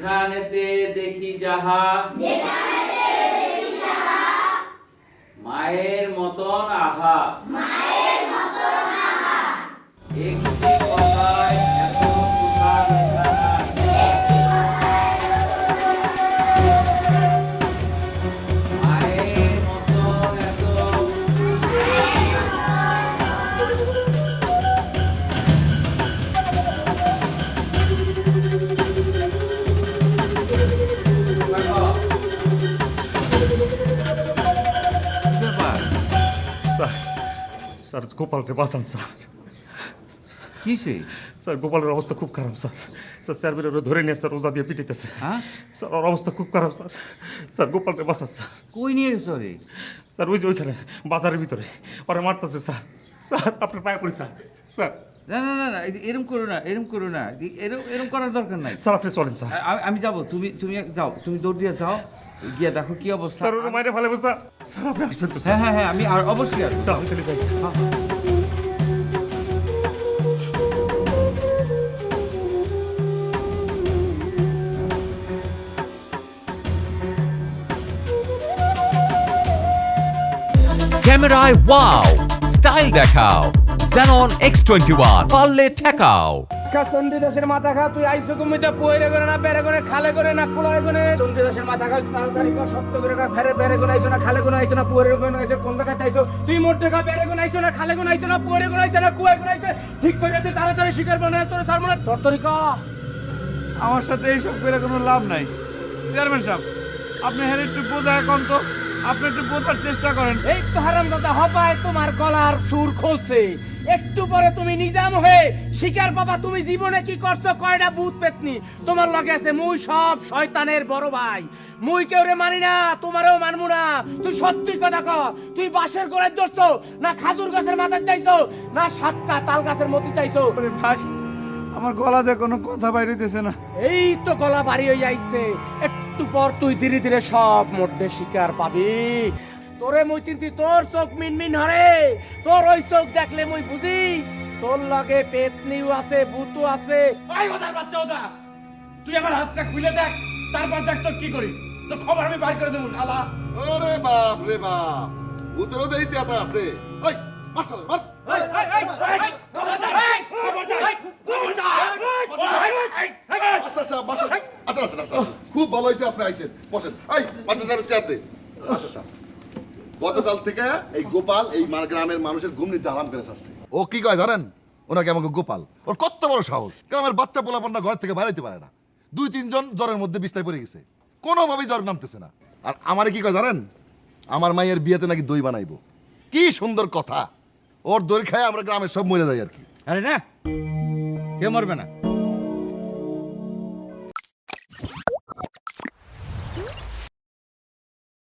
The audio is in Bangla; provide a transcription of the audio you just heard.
যেখানেতে দেখি যাহা মায়ের মতন আহা। মায়ের মতন কথায় স্যার গোপালকে বাঁচান স্যার। কি সে স্যার গোপালের অবস্থা খুব খারাপ স্যার। স্যার চেয়ারম্যান ওরা ধরে নিয়ে স্যার রোজা দিয়ে পিটিতেছে হ্যাঁ? স্যার ওর অবস্থা খুব খারাপ স্যার। স্যার গোপালকে বাঁচান স্যার। কই নিয়ে গেছো রে স্যার ওই যে ওইখানে বাজারের ভিতরে। ওরা মারতেছে স্যার। স্যার আপনার পায়ে পড়ি স্যার। স্যার। না না না না এরম করো না এরম করো না। এরম এরম করার দরকার নাই। স্যার আপনি চলেন স্যার। আমি যাব তুমি তুমি যাও তুমি দৌড় দিয়ে যাও। গিয়ে দেখো কি অবস্থা। স্যার ওরা মাইরে ফেলে স্যার। স্যার আপনি আসবেন তো হ্যাঁ হ্যাঁ হ্যাঁ আমি আর অবশ্যই আসব। স্যার আমি চলে যাই ক্যামেরায় ওয়াও স্টাইল দেখাও। Xenon X21 পারলে ঠেকাও। চন্ডী দাসের মাথা খা তুই আইসো কুমিটা পয়রে করে না বেড়ে করে খালে করে না কুলায় করে। চন্ডী দাসের মাথা খা তাড়াতাড়ি কর সত্য করে খা ফেরে বেড়ে করে আইসো না খালে করে আইসো না পয়রে করে আইসো কোন জায়গায় আইসো? তুই মোটে খা বেড়ে করে আইসো না খালে করে আইসো না পয়রে করে আইসো না কুয়ায় করে আইসো ঠিক করে দে তাড়াতাড়ি শিকার বানায় তোর তার মানে তরতরি কা। আমার সাথে এইসব করে কোনো লাভ নাই। চেয়ারম্যান সাহেব আপনি হ্যাঁ একটু বোঝা এখন তো আপনি একটু বোঝার চেষ্টা করেন। এই তো হারাম দাদা হবায় তোমার গলার সুর খুলছে। একটু পরে তুমি নিজাম হয়ে শিকার বাবা তুমি জীবনে কি করছ কয়টা ভূত পেতনি? তোমার লগে আছে মুই সব শয়তানের বড় ভাই। মুই কেউ রে মানি না তোমারও মানবো না। তুই সত্যি কথা ক তুই বাঁশের গোড়ায় ধরছো না খাজুর গাছের মাথায় চাইছো না সাতটা তাল গাছের মতি চাইছো? ভাই আমার গলাতে কোনো কথা বাইরে বাইরেতেছে না। এই তো গলা বাড়ি হয়ে যাইছে একটু পর তুই ধীরে ধীরে সব মধ্যে শিকার পাবি। তোরে মুই চিন্তি তোর চোখ মিনমিন হরে। তোর ওই চোখ দেখলে মুই বুঝি তোর লগে পেতনিও আছে ভূতও আছে। ভাই ওদার বাচ্চা ওদা তুই আমার হাতটা খুলে দেখ তারপর দেখ তোর কি করি। তোর খবর আমি বাইর করে দেবো শালা। ওরে বাপ রে বাপ ভূতেরও দেইছি এত আছে। ওই মার্শাল মার। আসেন। খুব ভালো হয়েছে আপনি আইছেন। বসেন। এই মাস্টার সাহেব চেয়ার দে। সাহেব। গতকাল থেকে এই গোপাল এই গ্রামের মানুষের ঘুম নিতে আরাম করে আসছে ও কি কয় জানেন? ওনাকে আমাকে গোপাল। ওর কত বড় সাহস। গ্রামের বাচ্চা পোলাপান্না ঘর থেকে বাইরেতে পারে না। দুই তিনজন জ্বরের মধ্যে বিছনায় পড়ে গেছে। কোনোভাবেই জ্বর নামতেছে না। আর আমারে কি কয় জানেন? আমার মায়ের বিয়েতে নাকি দই বানাইবো। কি সুন্দর কথা। ওর দই খায় আমরা গ্রামের সব মরে যাই আর কি। আরে না কে মরবে না।